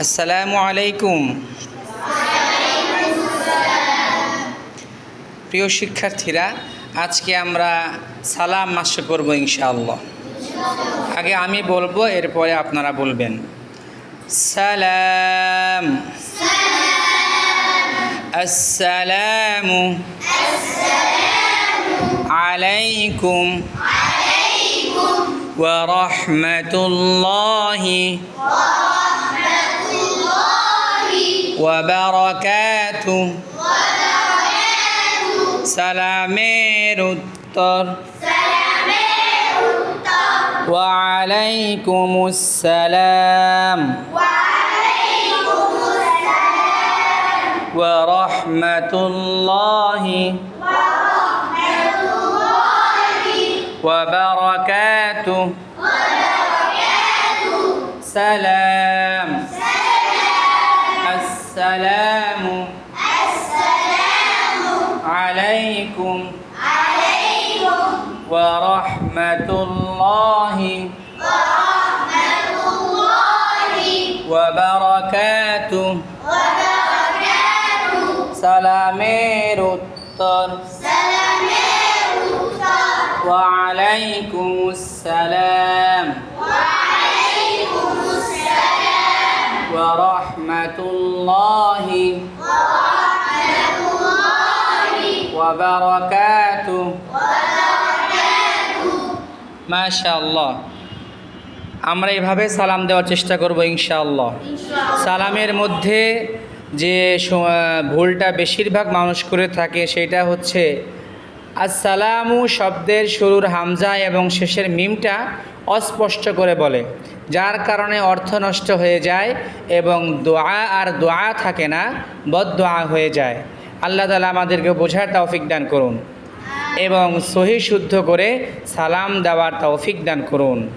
আসসালামু আলাইকুম। প্রিয় শিক্ষার্থীরা আজকে আমরা সালাম মাস্য করব ইনশাআল্লাহ। আগে আমি বলব এরপরে আপনারা বলবেন। সালাম। আসসালাম আলাইকুম। ওয়া রাহমাতুল্লাহি। ওয়া وبركاته সালামের উত্তর وعليكم السلام ورحمة الله وبركاته سلام السلام. السلام. عليكم. عليكم. ورحمة الله. ورحمة الله. وبركاته. وبركاته. سلامير الطر سلامير الطر وعليكم السلام. وعليكم السلام. ورحمة الله وبركاته মাশাআল্লাহ আমরা এভাবে সালাম দেওয়ার চেষ্টা করব ইনশাআল্লাহ সালামের মধ্যে যে স- ভুলটা বেশিরভাগ মানুষ করে থাকে সেটা হচ্ছে আসসালামু শব্দের শুরুর হামজা এবং শেষের মিমটা অস্পষ্ট করে বলে, যার কারণে অর্থ নষ্ট হয়ে যায় এবং দোয়া আর দোয়া থাকে না বদোয়া দোয়া হয়ে যায়। আল্লাহ তালা আমাদেরকে বোঝার তৌফিক দান করুন এবং সহি শুদ্ধ করে সালাম দেওয়ার তৌফিক দান করুন।